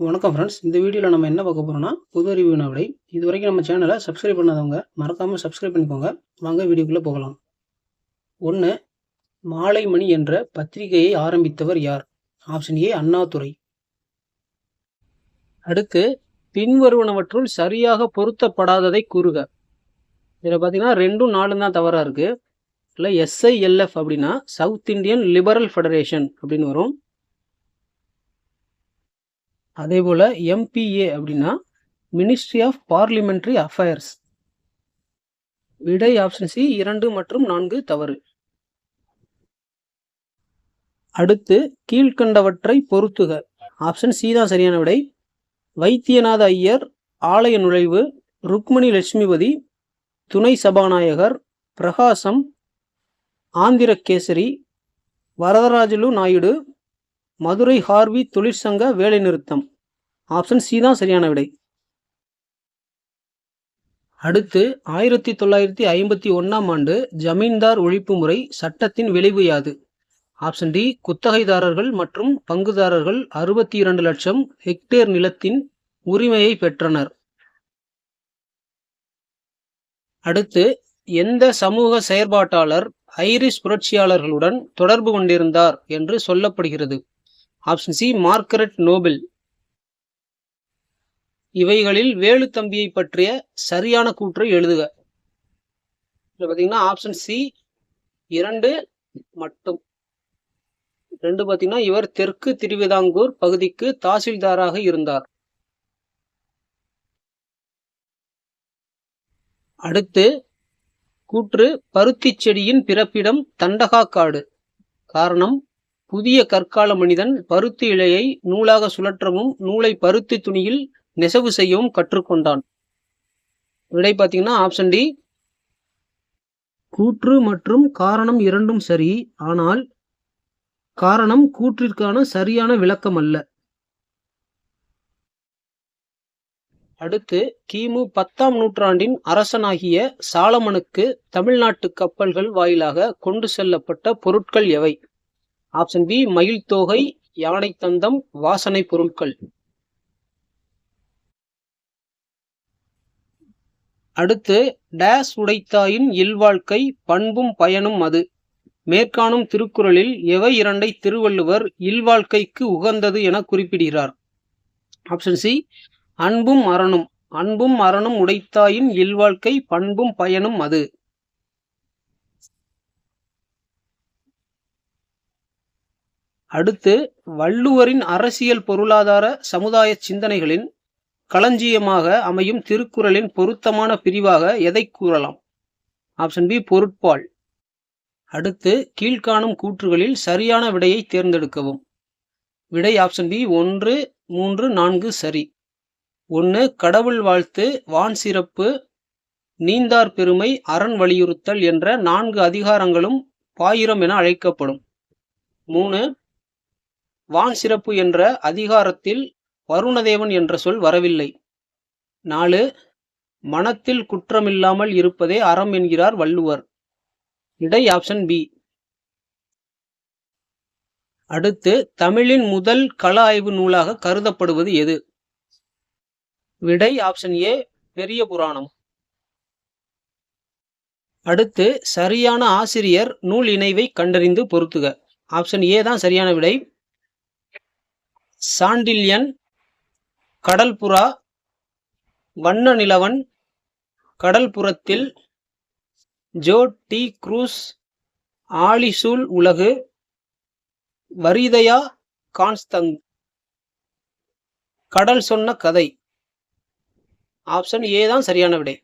வணக்கம் ஃப்ரெண்ட்ஸ் இந்த வீடியோவில் நம்ம என்ன பார்க்க போகிறோம்னா புது அறிவு வினாவிடை இது வரைக்கும் நம்ம சேனலை சப்ஸ்கிரைப் பண்ணாதவங்க மறக்காமல் சப்ஸ்கிரைப் பண்ணிக்கோங்க. வாங்க வீடியோக்குள்ளே போகலாம். ஒன்று மாலை மணி என்ற பத்திரிகையை ஆரம்பித்தவர் யார்? Option A Annadurai. அடுத்து பின்வருவனவற்றுள் சரியாக பொருத்தப்படாததை கூறுக. இதில் பார்த்தீங்கன்னா ரெண்டும் நாலும் தான் தவறாக இருக்குது இல்லை எஸ்ஐஎல்எஃப் அப்படின்னா சவுத் இந்தியன் லிபரல் ஃபெடரேஷன் அப்படின்னு வரும். அதே போல் எம்பிஏ அப்படின்னா மினிஸ்ட்ரி ஆஃப் பார்லிமெண்ட்ரி அஃபேர்ஸ் விடை ஆப்ஷன் சி இரண்டு மற்றும் நான்கு தவறு. அடுத்து கீழ்கண்டவற்றை பொருத்துக ஆப்ஷன் சி தான் சரியான விடை. வைத்தியநாத ஐயர் ஆலய நுழைவு ருக்மணி லட்சுமிபதி துணை சபாநாயகர் பிரகாசம் ஆந்திர கேசரி வரதராஜலு நாயுடு மதுரை ஹார்வி தொழிற்சங்க வேலைநிறுத்தம். ஆப்ஷன் சி தான் சரியான விடை. அடுத்து ஆயிரத்தி தொள்ளாயிரத்தி ஐம்பத்தி ஒன்றாம் ஆண்டு ஜமீன்தார் ஒழிப்பு முறை சட்டத்தின் விளைவு யாது? ஆப்ஷன் டி குத்தகைதாரர்கள் மற்றும் பங்குதாரர்கள் அறுபத்தி இரண்டு லட்சம் ஹெக்டேர் நிலத்தின் உரிமையை பெற்றனர். அடுத்து எந்த சமூக செயற்பாட்டாளர் ஐரிஷ் புரட்சியாளர்களுடன் தொடர்பு கொண்டிருந்தார் என்று சொல்லப்படுகிறது? Option C Margaret Noble. இவைகளில் வேலுத்தம்பியை பற்றிய சரியான கூற்றை எழுதுக. இதில் பார்த்தீங்கன்னா ஆப்ஷன் சி இரண்டு மட்டும். ரெண்டு பார்த்தீங்கன்னா இவர் தெற்கு திருவிதாங்கூர் பகுதிக்கு தாசில்தாராக இருந்தார். அடுத்து கூற்று பருத்தி செடியின் பிறப்பிடம் தண்டகாக்காடு. காரணம் புதிய கற்கால மனிதன் பருத்தி இலையை நூலாக சுழற்றவும் நூலை பருத்தி துணியில் நெசவு செய்யவும் கற்றுக்கொண்டான். விடை பார்த்தீங்கன்னா ஆப்ஷன் டி கூற்று மற்றும் காரணம் இரண்டும் சரி ஆனால் காரணம் கூற்றிற்கான சரியான விளக்கம் அல்ல. அடுத்து கிமு பத்தாம் நூற்றாண்டின் அரசனாகிய சாலமனுக்கு தமிழ்நாட்டு கப்பல்கள் வாயிலாக கொண்டு செல்லப்பட்ட பொருட்கள் எவை? ஆப்ஷன் பி மயில் தோகை யானை தந்தம் வாசனை பொருட்கள். அடுத்து டேஸ் உடைத்தாயின் இல்வாழ்க்கை பண்பும் பயனும் அது. மேற்காணும் திருக்குறளில் எவை இரண்டை திருவள்ளுவர் இல்வாழ்க்கைக்கு உகந்தது என குறிப்பிடுகிறார்? ஆப்ஷன் சி அன்பும் அறனும் அன்பும் அறனும் உடைத்தாயின் இல்வாழ்க்கை பண்பும் பயனும் அது. அடுத்து வள்ளுவரின் அரசியல் பொருளாதார சமுதாய சிந்தனைகளின் களஞ்சியமாக அமையும் திருக்குறளின் பொருத்தமான பிரிவாக எதை கூறலாம்? ஆப்ஷன் பி பொருட்பால். அடுத்து கீழ்காணும் கூற்றுகளில் சரியான விடையை தேர்ந்தெடுக்கவும். விடை ஆப்ஷன் பி ஒன்று மூன்று நான்கு சரி. ஒன்று கடவுள் வாழ்த்து வான் சிறப்பு நீந்தார் பெருமை அரண் வலியுறுத்தல் என்ற நான்கு அதிகாரங்களும் பாயிரம் என அழைக்கப்படும். மூணு வான் சிறப்பு என்ற அதிகாரத்தில் வருணதேவன் என்ற சொல் வரவில்லை. நாலு மனத்தில் குற்றமில்லாமல் இருப்பதே அறம் என்கிறார் வள்ளுவர். இடை ஆப்ஷன் பி அடுத்து தமிழின் முதல் கள ஆய்வு நூலாக கருதப்படுவது எது? விடை ஆப்ஷன் ஏ பெரிய புராணம். அடுத்து சரியான ஆசிரியர் நூல் இணைவை கண்டறிந்து பொருத்துக. ஆப்ஷன் ஏ தான் சரியான விடை. சாண்டில்யன் கடல்புறா வண்ண நிலவன் கடல்புறத்தில் ஜோ டி குரூஸ் ஆலிசூல் உலகு வரிதயா கான்ஸ்தங் கடல் சொன்ன கதை. ஆப்ஷன் ஏ தான் சரியான விடை.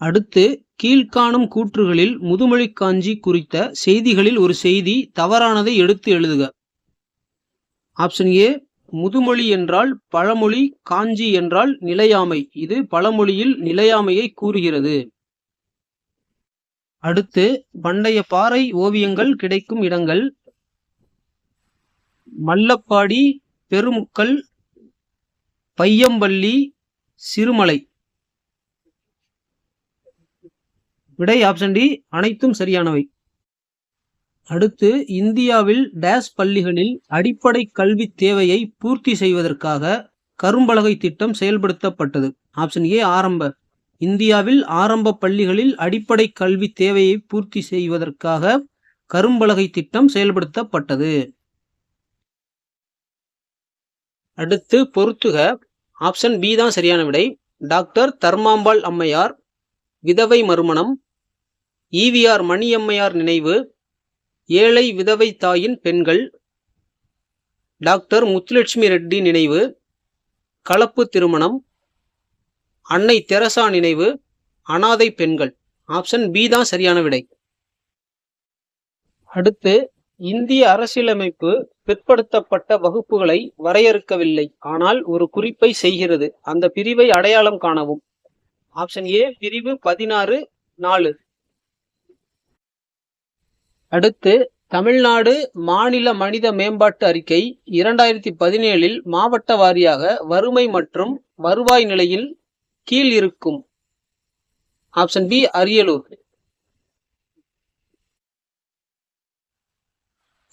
அடுத்து கீழ்காணும் கூற்றுகளில் முதுமொழி காஞ்சி குறித்த செய்திகளில் ஒரு செய்தி தவறானதை எடுத்து எழுதுக. ஆப்ஷன் ஏ முதுமொழி என்றால் பழமொழி காஞ்சி என்றால் நிலையாமை. இது பழமொழியில் நிலையாமையை கூறுகிறது. அடுத்து பண்டைய பாறை ஓவியங்கள் கிடைக்கும் இடங்கள். மல்லப்பாடி பெருமுக்கல் பையம்பள்ளி சிறுமலை. விடை ஆப்ஷன் டி அனைத்தும் சரியானவை. அடுத்து இந்தியாவில் டேஸ் பள்ளிகளில் அடிப்படை கல்வி தேவையை பூர்த்தி செய்வதற்காக கரும்பலகை திட்டம் செயல்படுத்தப்பட்டது. ஆப்ஷன் ஏ ஆரம்ப. இந்தியாவில் ஆரம்ப பள்ளிகளில் அடிப்படை கல்வி தேவையை பூர்த்தி செய்வதற்காக கரும்பலகை திட்டம் செயல்படுத்தப்பட்டது. அடுத்து பொறுத்துக. ஆப்ஷன் பி தான் சரியான விடை. டாக்டர் தர்மாம்பாள் அம்மையார் விதவை மறுமணம் ஈவிஆர் மணியம்மையார் நினைவு ஏழை விதவை தாயின் பெண்கள் டாக்டர் முத்துலட்சுமி ரெட்டி நினைவு கலப்பு திருமணம் அன்னை தெரசா நினைவு அனாதை பெண்கள். ஆப்ஷன் பி தான் சரியான விடை. அடுத்து இந்திய அரசியலமைப்பு பிற்படுத்தப்பட்ட வகுப்புகளை வரையறுக்கவில்லை. ஆனால் ஒரு குறிப்பை செய்கிறது. அந்த பிரிவை அடையாளம் காணவும். ஆப்ஷன் ஏ பிரிவு பதினாறு நாலு. அடுத்து தமிழ்நாடு மாநில மனித மேம்பாட்டு அறிக்கை இரண்டாயிரத்தி பதினேழில் மாவட்ட வாரியாக வறுமை மற்றும் வருவாய் நிலையில் கீழ் இருக்கும். Option B Ariyalur.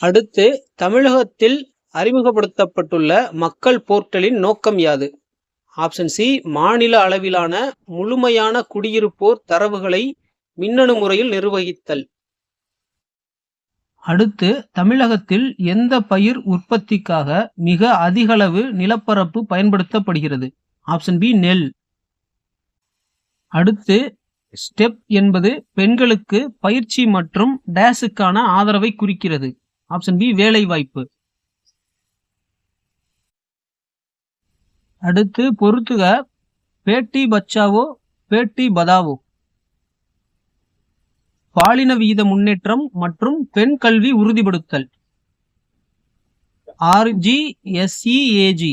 அடுத்து தமிழகத்தில் அறிமுகப்படுத்தப்பட்டுள்ள மக்கள் போர்ட்டலின் நோக்கம் யாது? ஆப்ஷன் சி மாநில அளவிலான முழுமையான குடியிருப்போர் தரவுகளை மின்னணு முறையில் நிர்வகித்தல். அடுத்து தமிழகத்தில் எந்த பயிர் உற்பத்திக்காக மிக அதிகளவு நிலப்பரப்பு பயன்படுத்தப்படுகிறது? ஆப்ஷன் பி நெல். அடுத்து ஸ்டெப் என்பது பெண்களுக்கு பயிற்சி மற்றும் டேஸுக்கான ஆதரவை குறிக்கிறது. ஆப்ஷன் பி வேலை வாய்ப்பு அடுத்து பொறுத்துக பேட்டி பச்சாவோ பேட்டி பதாவோ. பாலின விகித முன்னேற்றம் மற்றும் பெண் கல்வி உறுதிப்படுத்தல். ஆர்ஜி எஸ்இஏஜி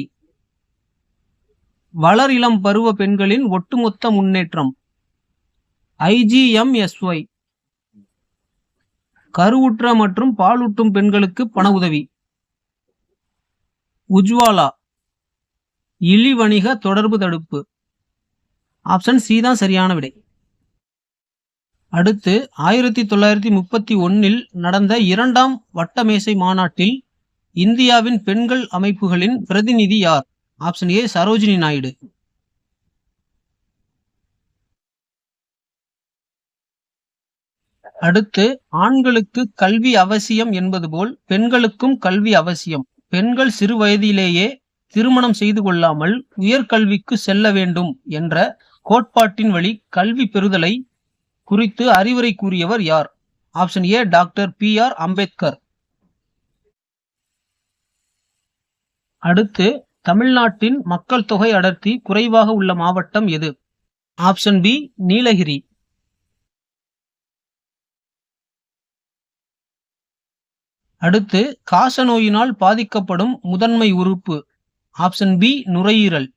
வளர் இளம் பருவ பெண்களின் ஒட்டுமொத்த முன்னேற்றம். ஐஜிஎம்எஸ்ஒய் கருவுற்ற மற்றும் பாலூட்டும் பெண்களுக்கு பண உதவி. உஜ்வாலா. இழி வணிக தொடர்பு தடுப்பு. ஆப்ஷன் சி தான் சரியான விடை. அடுத்து ஆயிரத்தி தொள்ளாயிரத்தி முப்பத்தி ஒன்னில் நடந்த இரண்டாம் வட்டமேசை மாநாட்டில் இந்தியாவின் பெண்கள் அமைப்புகளின் பிரதிநிதி யார்? Option A Sarojini Naidu. அடுத்து ஆண்களுக்கு கல்வி அவசியம் என்பது போல் பெண்களுக்கும் கல்வி அவசியம். பெண்கள் சிறு வயதிலேயே திருமணம் செய்து கொள்ளாமல் உயர்கல்விக்கு செல்ல வேண்டும் என்ற கோட்பாட்டின் வழி கல்வி பெறுதலை குறித்து அறிவுரை கூறியவர் யார்? Option A doctor B R Ambedkar. அடுத்து தமிழ்நாட்டின் மக்கள் தொகை அடர்த்தி குறைவாக உள்ள மாவட்டம் எது? Option B Nilgiri. அடுத்து காச நோயினால் பாதிக்கப்படும் முதன்மை உறுப்பு. ஆப்ஷன் பி நுரையீரல்.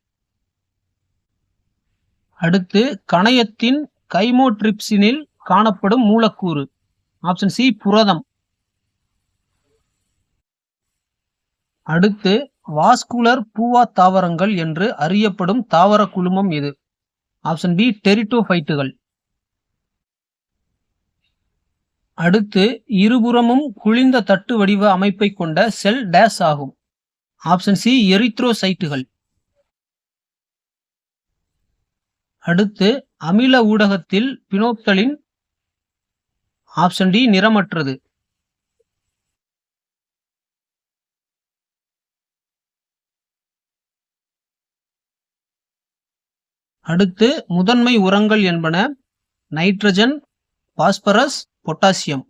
அடுத்து கணையத்தின் கைமோட்ரிப்சினில் காணப்படும் மூலக்கூறு. ஆப்ஷன் சி புரதம். அடுத்து வாஸ்குலர் பூவா தாவரங்கள் என்று அறியப்படும் தாவர குழுமம் எது ஆப்ஷன் பி டெரிட்டோஃபைட்டுகள். அடுத்து இருபுறமும் குளிர்ந்த தட்டு வடிவ அமைப்பை கொண்ட செல் டேஸ் ஆகும். ஆப்ஷன் சி எரித்ரோசைட்டுகள். அடுத்து அமில ஊடகத்தில் பினோப்தலின் ஆப்ஷன் டி நிறமற்றது. அடுத்து முதன்மை உரங்கள் என்பன நைட்ரஜன் பாஸ்பரஸ் பொட்டாசியம்.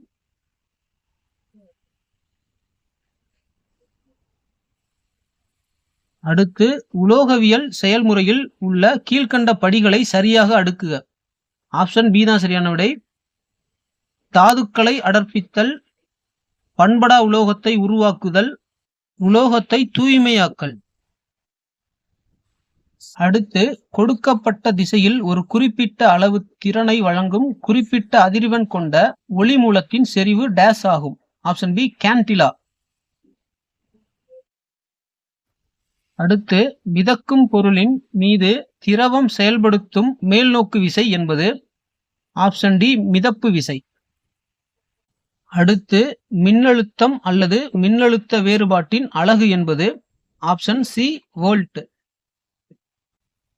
அடுத்து உலோகவியல் செயல்முறையில் உள்ள கீழ்கண்ட படிகளை சரியாக அடுக்குக. ஆப்ஷன் பி தான் சரியான விடை. தாதுக்களை அடர்ப்பித்தல் பண்படா உலோகத்தை உருவாக்குதல் உலோகத்தை தூய்மையாக்கல். அடுத்து கொடுக்கப்பட்ட திசையில் ஒரு குறிப்பிட்ட அளவு திறனை வழங்கும் குறிப்பிட்ட அதிர்வெண் கொண்ட ஒளி மூலத்தின் செறிவு டேஸ் ஆகும். ஆப்ஷன் பி கேன்டிலா அடுத்து மிதக்கும் பொருளின் மீது திரவம் செயல்படுத்தும் மேல்நோக்கு விசை என்பது ஆப்ஷன் டி மிதப்பு விசை. அடுத்து மின்னழுத்தம் அல்லது மின்னழுத்த வேறுபாட்டின் அலகு என்பது ஆப்ஷன் சி வோல்ட்.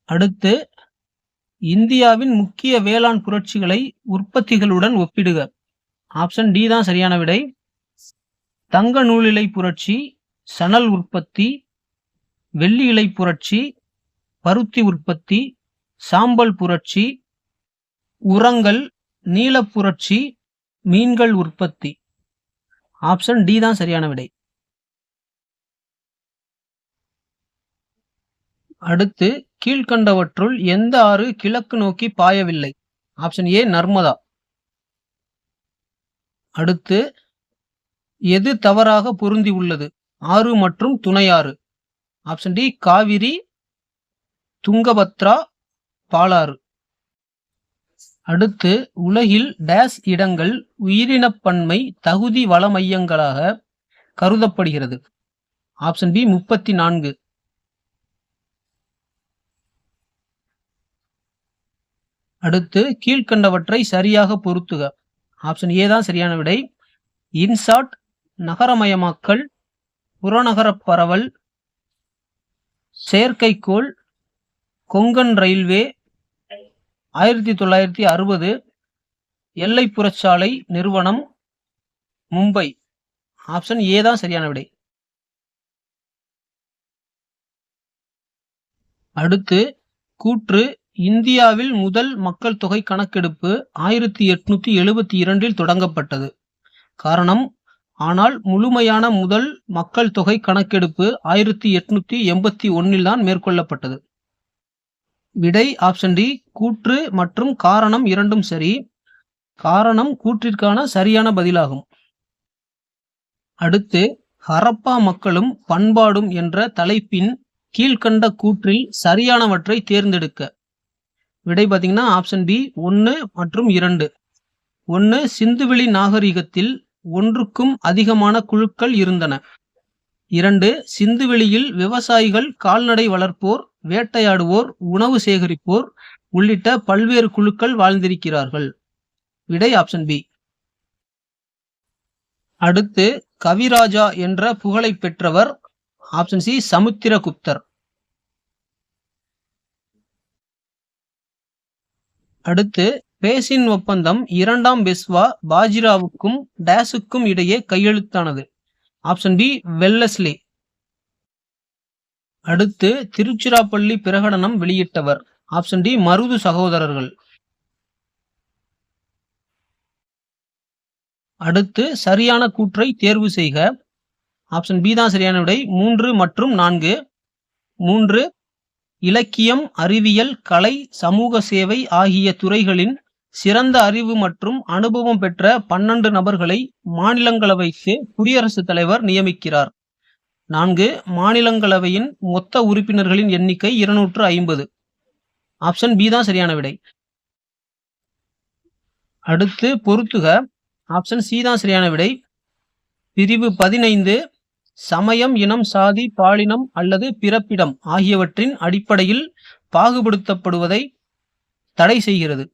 அடுத்து இந்தியாவின் முக்கிய வேளாண் புரட்சிகளை உற்பத்திகளுடன் ஒப்பிடுக. ஆப்ஷன் டி தான் சரியான விடை. தங்க நூலிலை புரட்சி சணல் உற்பத்தி வெள்ளி இலை புரட்சி பருத்தி உற்பத்தி சாம்பல் புரட்சி உரங்கள் நீலப் புரட்சி மீன்கள் உற்பத்தி. ஆப்ஷன் டி தான் சரியான விடை. அடுத்து கீழ்கண்டவற்றுள் எந்த ஆறு கிழக்கு நோக்கி பாயவில்லை? Option A Narmada. அடுத்து எது தவறாக பொருந்தி உள்ளது? ஆறு மற்றும் துணையாறு ஆப்ஷன் டி காவிரி துங்கபத்ரா பாலாறு. அடுத்து உலகில் டேஸ் இடங்கள் உயிரினப்பன்மை தகுதி வள மையங்களாக கருதப்படுகிறது. ஆப்ஷன் பி முப்பத்தி நான்கு அடுத்து கீழ்கண்டவற்றை சரியாக பொருத்துக. ஆப்ஷன் ஏ தான் சரியான விடை. இன்சாட் நகரமயமாக்கல் புறநகர பரவல் செயற்கைக்கோள் கொங்கன் ரயில்வே ஆயிரத்தி தொள்ளாயிரத்தி அறுபது எல்லை புறச்சாலை நிறுவனம் மும்பை. ஆப்ஷன் ஏ தான் சரியான விடை. அடுத்து கூற்று இந்தியாவில் முதல் மக்கள் தொகை கணக்கெடுப்பு ஆயிரத்தி எட்நூத்தி எழுபத்தி இரண்டில் தொடங்கப்பட்டது. காரணம் ஆனால் முழுமையான முதல் மக்கள் தொகை கணக்கெடுப்பு ஆயிரத்தி எட்நூத்தி எண்பத்தி ஒன்னில் தான் மேற்கொள்ளப்பட்டது. விடை ஆப்ஷன் டி கூற்று மற்றும் காரணம் இரண்டும் சரி. காரணம் கூற்றிற்கான சரியான பதிலாகும். அடுத்து ஹரப்பா மக்களும் பண்பாடும் என்ற தலைப்பின் கீழ்கண்ட கூற்றில் சரியானவற்றை தேர்ந்தெடுக்க. விடை பார்த்தீங்கன்னா ஆப்ஷன் பி ஒன்று மற்றும் இரண்டு. ஒன்று சிந்துவெளி நாகரிகத்தில் ஒன்றுக்கும் அதிகமான குழுக்கள் இருந்தன. இரண்டு சிந்துவெளியில் விவசாயிகள் கால்நடை வளர்ப்போர் வேட்டையாடுவோர் உணவு சேகரிப்போர் உள்ளிட்ட பல்வேறு குழுக்கள் வாழ்ந்திருக்கிறார்கள். விடை ஆப்ஷன் பி. அடுத்து கவிராஜா என்ற புகழை பெற்றவர். ஆப்ஷன் சி சமுத்திரகுப்தர். அடுத்து பேசின் ஒப்பந்தம் இரண்டாம் பெஸ்வா பாஜிராவுக்கும் டேஸுக்கும் இடையே கையெழுத்தானது. Option B Wellesley. அடுத்து திருச்சிராப்பள்ளி பிரகடனம் வெளியிட்டவர். ஆப்ஷன் டி மருது சகோதரர்கள். அடுத்து சரியான கூற்றை தேர்வு செய்க. ஆப்ஷன் பி தான் சரியான விடை. மூன்று மற்றும் நான்கு. மூன்று இலக்கியம் அறிவியல் கலை சமூக சேவை ஆகிய துறைகளின் சிறந்த அறிவு மற்றும் அனுபவம் பெற்ற பன்னெண்டு நபர்களை மாநிலங்களவைக்கு குடியரசுத் தலைவர் நியமிக்கிறார். நான்கு மாநிலங்களவையின் மொத்த உறுப்பினர்களின் எண்ணிக்கை இருநூற்று ஐம்பது. ஆப்ஷன் பி தான் சரியான விடை. அடுத்து பொருத்துக. ஆப்ஷன் சி தான் சரியான விடை. பிரிவு பதினைந்து சமயம் இனம் சாதி பாலினம் அல்லது பிறப்பிடம் ஆகியவற்றின் அடிப்படையில் பாகுபடுத்தப்படுவதை தடை செய்கிறது.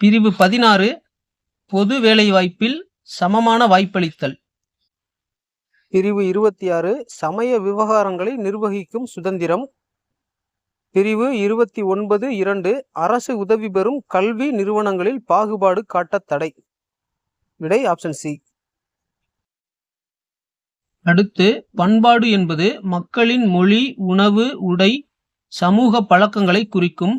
பிரிவு பதினாறு பொது வேலைவாய்ப்பில் சமமான வாய்ப்பளித்தல். பிரிவு இருபத்தி ஆறு சமய விவகாரங்களை நிர்வகிக்கும் சுதந்திரம். பிரிவு இருபத்தி ஒன்பது இரண்டு அரசு உதவி பெறும் கல்வி நிறுவனங்களில் பாகுபாடு காட்ட தடை. விடை ஆப்ஷன் சி அடுத்து பண்பாடு என்பது மக்களின் மொழி உணவு உடை சமூக பழக்கங்களை குறிக்கும்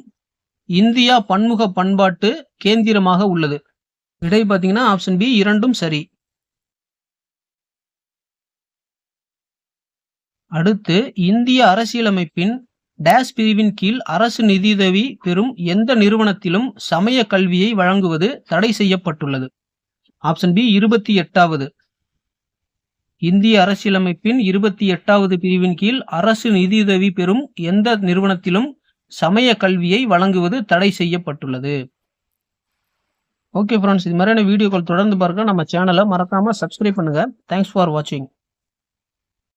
இந்தியா பன்முக பண்பாட்டு கேந்திரமாக உள்ளது. விடை பார்த்தீங்கன்னா ஆப்ஷன் பி இரண்டும் சரி. அடுத்து இந்திய அரசியலமைப்பின் டேஸ் பிரிவின் கீழ் அரசு நிதியுதவி பெறும் எந்த நிறுவனத்திலும் சமய கல்வியை வழங்குவது தடை செய்யப்பட்டுள்ளது. ஆப்ஷன் பி இருபத்தி எட்டாவது. இந்திய அரசியலமைப்பின் இருபத்தி எட்டாவது பிரிவின் கீழ் அரசு நிதியுதவி பெறும் எந்த நிறுவனத்திலும் சமய கல்வியை வழங்குவது தடை செய்யப்பட்டுள்ளது. ஓகே ஃப்ரெண்ட்ஸ் இது மாதிரியான வீடியோக்கள் தொடர்ந்து பார்க்க நம்ம சேனலை மறக்காமல் சப்ஸ்கிரைப் பண்ணுங்கள் தேங்க்ஸ் ஃபார் வாட்சிங்